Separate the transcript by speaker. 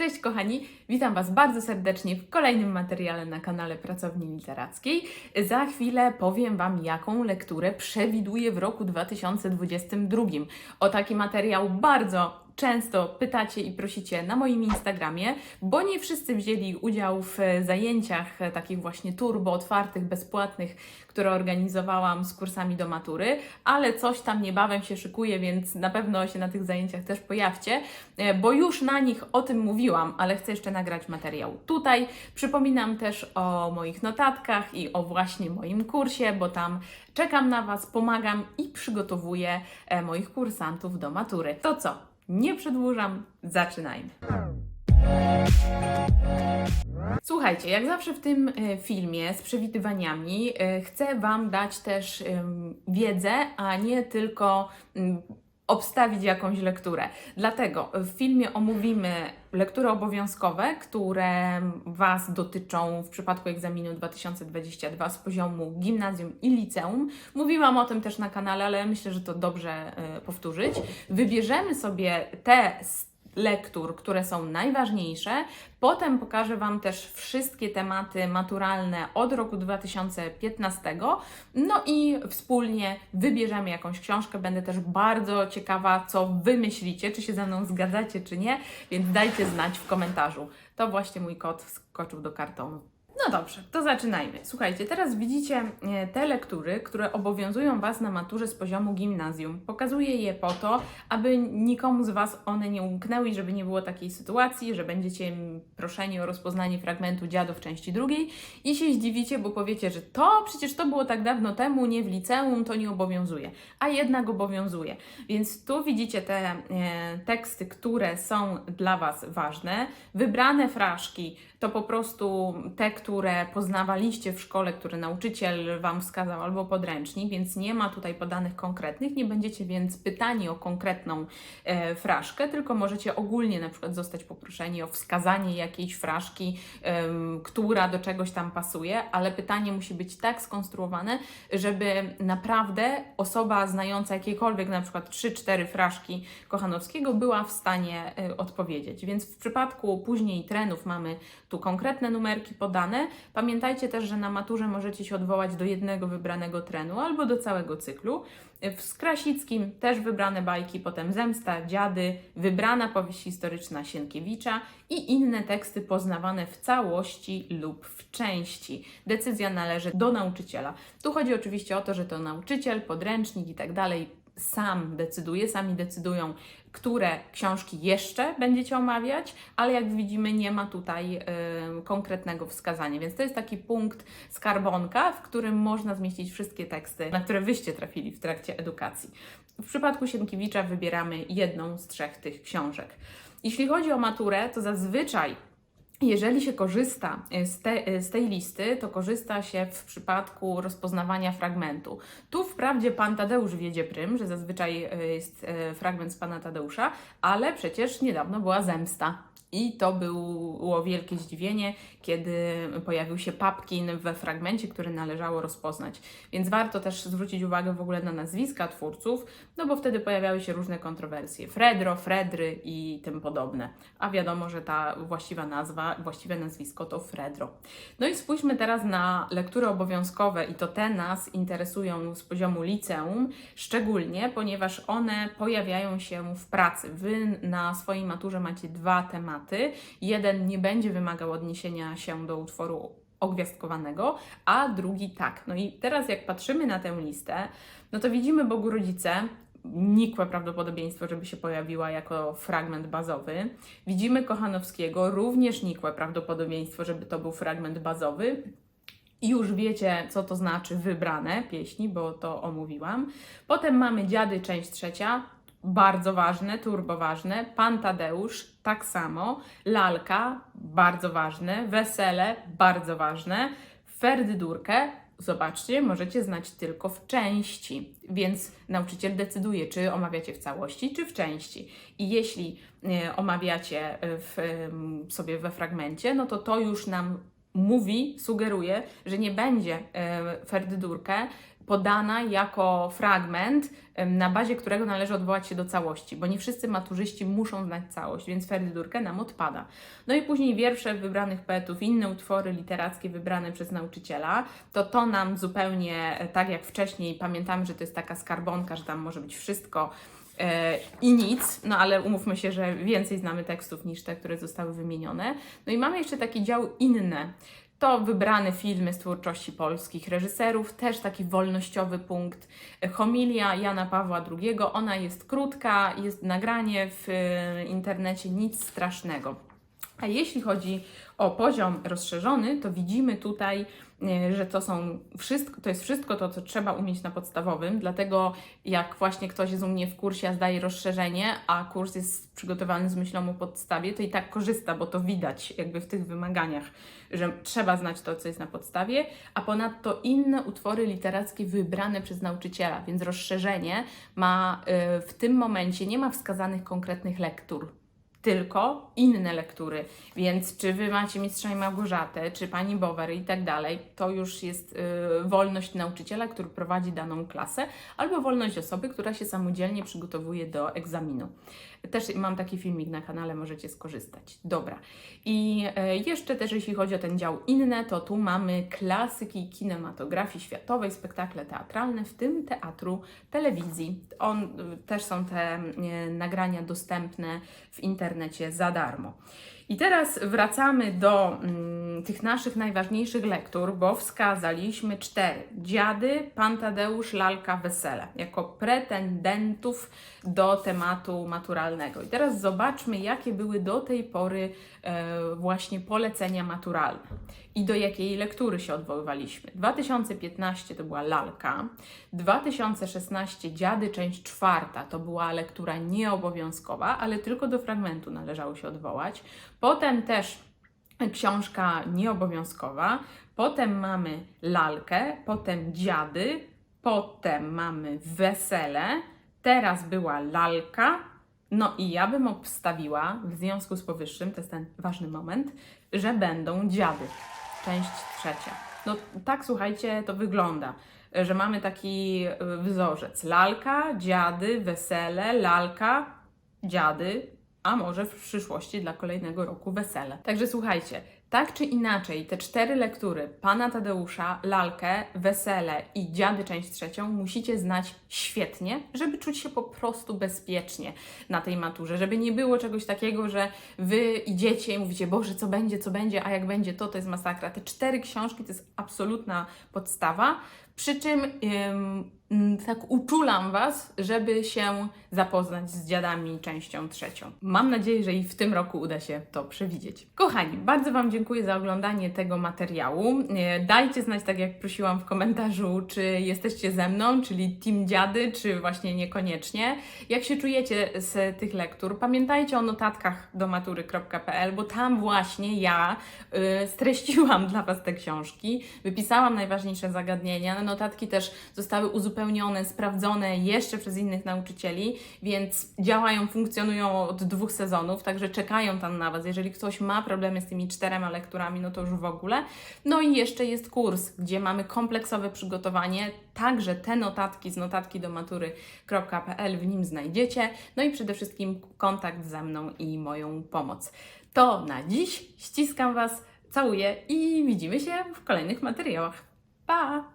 Speaker 1: Cześć kochani, witam Was bardzo serdecznie w kolejnym materiale na kanale Pracowni Literackiej. Za chwilę powiem Wam, jaką lekturę przewiduję w roku 2022. O taki materiał bardzo często pytacie i prosicie na moim Instagramie, bo nie wszyscy wzięli udział w zajęciach e, takich właśnie turbo otwartych, bezpłatnych, które organizowałam z kursami do matury, ale coś tam niebawem się szykuje, więc na pewno się na tych zajęciach też pojawcie, e, bo już na nich o tym mówiłam, ale chcę jeszcze nagrać materiał tutaj. Przypominam też o moich notatkach i o właśnie moim kursie, bo tam czekam na Was, pomagam i przygotowuję e, moich kursantów do matury. To co? Nie przedłużam, zaczynajmy. Słuchajcie, jak zawsze w tym e, filmie z przewidywaniami e, chcę Wam dać też wiedzę, a nie tylko obstawić jakąś lekturę. Dlatego w filmie omówimy lektury obowiązkowe, które Was dotyczą w przypadku egzaminu 2022 z poziomu gimnazjum i liceum. Mówiłam o tym też na kanale, ale myślę, że to dobrze e, powtórzyć. Wybierzemy sobie te lektur, które są najważniejsze. Potem pokażę Wam też wszystkie tematy maturalne od roku 2015. No i wspólnie wybierzemy jakąś książkę. Będę też bardzo ciekawa, co Wy myślicie, czy się ze mną zgadzacie, czy nie, więc dajcie znać w komentarzu. To właśnie mój kot wskoczył do kartonu. No dobrze, to zaczynajmy. Słuchajcie, teraz widzicie e, te lektury, które obowiązują Was na maturze z poziomu gimnazjum. Pokazuję je po to, aby nikomu z Was one nie umknęły i żeby nie było takiej sytuacji, że będziecie proszeni o rozpoznanie fragmentu dziadów części drugiej i się zdziwicie, bo powiecie, że to przecież to było tak dawno temu, nie w liceum, to nie obowiązuje, a jednak obowiązuje. Więc tu widzicie te e, teksty, które są dla Was ważne. Wybrane fraszki to po prostu te, które poznawaliście w szkole, które nauczyciel Wam wskazał albo podręcznik, więc nie ma tutaj podanych konkretnych, nie będziecie więc pytani o konkretną e, fraszkę, tylko możecie ogólnie na przykład zostać poproszeni o wskazanie jakiejś fraszki, em, która do czegoś tam pasuje, ale pytanie musi być tak skonstruowane, żeby naprawdę osoba znająca jakiekolwiek na przykład 3-4 fraszki Kochanowskiego była w stanie e, odpowiedzieć. Więc w przypadku później trenów mamy tu konkretne numerki podane. Pamiętajcie też, że na maturze możecie się odwołać do jednego wybranego trenu albo do całego cyklu. W Skrasickim też wybrane bajki, potem Zemsta, Dziady, wybrana powieść historyczna Sienkiewicza i inne teksty poznawane w całości lub w części. Decyzja należy do nauczyciela. Tu chodzi oczywiście o to, że to nauczyciel, podręcznik i tak dalej sam decyduje, sami decydują, które książki jeszcze będziecie omawiać, ale jak widzimy, nie ma tutaj y, konkretnego wskazania. Więc to jest taki punkt skarbonka, w którym można zmieścić wszystkie teksty, na które wyście trafili w trakcie edukacji. W przypadku Sienkiewicza wybieramy jedną z trzech tych książek. Jeśli chodzi o maturę, to zazwyczaj jeżeli się korzysta e, z, te, z, tej listy, to korzysta się w przypadku rozpoznawania fragmentu. Tu wprawdzie pan Tadeusz wiedzie prym, że zazwyczaj e, jest e, fragment z pana Tadeusza, ale przecież niedawno była zemsta. I to było wielkie zdziwienie, kiedy pojawił się Papkin we fragmencie, który należało rozpoznać. Więc warto też zwrócić uwagę w ogóle na nazwiska twórców, no bo wtedy pojawiały się różne kontrowersje. Fredro, Fredry i tym podobne. A wiadomo, że ta właściwa nazwa, właściwe nazwisko to Fredro. No i spójrzmy teraz na lektury obowiązkowe i to te nas interesują z poziomu liceum, szczególnie, ponieważ one pojawiają się w pracy. Wy na swojej maturze macie dwa tematy tematy. Jeden nie będzie wymagał odniesienia się do utworu ogwiazdkowanego, a drugi tak. No i teraz jak patrzymy na tę listę, no to widzimy Bogu Rodzice, nikłe prawdopodobieństwo, żeby się pojawiła jako fragment bazowy. Widzimy Kochanowskiego, również nikłe prawdopodobieństwo, żeby to był fragment bazowy. I już wiecie, co to znaczy wybrane pieśni, bo to omówiłam. Potem mamy Dziady, część trzecia, bardzo ważne, turbo ważne. Pan Tadeusz, tak samo. Lalka, bardzo ważne. Wesele, bardzo ważne. Ferdydurkę, zobaczcie, możecie znać tylko w części, więc nauczyciel decyduje, czy omawiacie w całości, czy w części. I jeśli e, omawiacie w, e, sobie we fragmencie, no to to już nam mówi, sugeruje, że nie będzie e, Ferdydurkę podana jako fragment, na bazie którego należy odwołać się do całości, bo nie wszyscy maturzyści muszą znać całość, więc Ferdydurkę nam odpada. No i później wiersze wybranych poetów, inne utwory literackie wybrane przez nauczyciela, to to nam zupełnie, e, tak jak wcześniej, pamiętamy, że to jest taka skarbonka, że tam może być wszystko, e, i nic, no ale umówmy się, że więcej znamy tekstów niż te, które zostały wymienione. No i mamy jeszcze taki dział inne. To wybrane filmy z twórczości polskich reżyserów, też taki wolnościowy punkt. Homilia Jana Pawła II, ona jest krótka, jest nagranie w e, internecie, nic strasznego. A jeśli chodzi o poziom rozszerzony, to widzimy tutaj, e, że to są wszystko, to jest wszystko to, co trzeba umieć na podstawowym, dlatego jak właśnie ktoś jest u mnie w kursie, a zdaje rozszerzenie, a kurs jest przygotowany z myślą o podstawie, to i tak korzysta, bo to widać jakby w tych wymaganiach, że trzeba znać to, co jest na podstawie, a ponadto inne utwory literackie wybrane przez nauczyciela, więc rozszerzenie ma e, w tym momencie, nie ma wskazanych konkretnych lektur, tylko inne lektury. Więc czy wy macie Mistrza i Małgorzatę, czy Pani Bowery i tak dalej, to już jest y, wolność nauczyciela, który prowadzi daną klasę, albo wolność osoby, która się samodzielnie przygotowuje do egzaminu. Też mam taki filmik na kanale, możecie skorzystać. Dobra. I e, jeszcze też jeśli chodzi o ten dział inne, to tu mamy klasyki kinematografii światowej, spektakle teatralne, w tym teatru, telewizji. On, y, też są te e, nagrania dostępne w internecie za darmo. I teraz wracamy do mm, tych naszych najważniejszych lektur, bo wskazaliśmy cztery. Dziady, Pan Tadeusz, Lalka, Wesele, jako pretendentów do tematu maturalnego. I teraz zobaczmy, jakie były do tej pory e, właśnie polecenia maturalne i do jakiej lektury się odwoływaliśmy. 2015 to była Lalka, 2016 Dziady, część czwarta, to była lektura nieobowiązkowa, ale tylko do fragmentu należało się odwołać. Potem też książka nieobowiązkowa, potem mamy Lalkę, potem Dziady, potem mamy Wesele, teraz była Lalka, no i ja bym obstawiła, w związku z powyższym, to jest ten ważny moment, że będą Dziady, część trzecia. No tak, słuchajcie, to wygląda, że mamy taki y, wzorzec. Lalka, dziady, wesele, lalka, dziady, a może w przyszłości dla kolejnego roku wesele. Także słuchajcie, tak czy inaczej, te cztery lektury Pana Tadeusza, Lalkę, Wesele i Dziady część trzecią musicie znać świetnie, żeby czuć się po prostu bezpiecznie na tej maturze, żeby nie było czegoś takiego, że Wy idziecie i mówicie, Boże, co będzie, co będzie, a jak będzie to, to jest masakra. Te cztery książki to jest absolutna podstawa, przy czym ym, mm, tak uczulam Was, żeby się zapoznać z dziadami częścią trzecią. Mam nadzieję, że i w tym roku uda się to przewidzieć. Kochani, bardzo Wam dziękuję za oglądanie tego materiału. E, Dajcie znać, tak jak prosiłam w komentarzu, czy jesteście ze mną, czyli Team Dziady, czy właśnie niekoniecznie. Jak się czujecie z tych lektur? Pamiętajcie o notatkach do matury.pl, bo tam właśnie ja y, streściłam dla Was te książki, wypisałam najważniejsze zagadnienia. Notatki też zostały uzupełnione, sprawdzone jeszcze przez innych nauczycieli, więc działają, funkcjonują od dwóch sezonów, także czekają tam na Was. Jeżeli ktoś ma problemy z tymi czterema lekturami, no to już w ogóle. No i jeszcze jest kurs, gdzie mamy kompleksowe przygotowanie, także te notatki z notatki do matury.pl w nim znajdziecie. No i przede wszystkim kontakt ze mną i moją pomoc. To na dziś. Ściskam Was, całuję i widzimy się w kolejnych materiałach. Pa!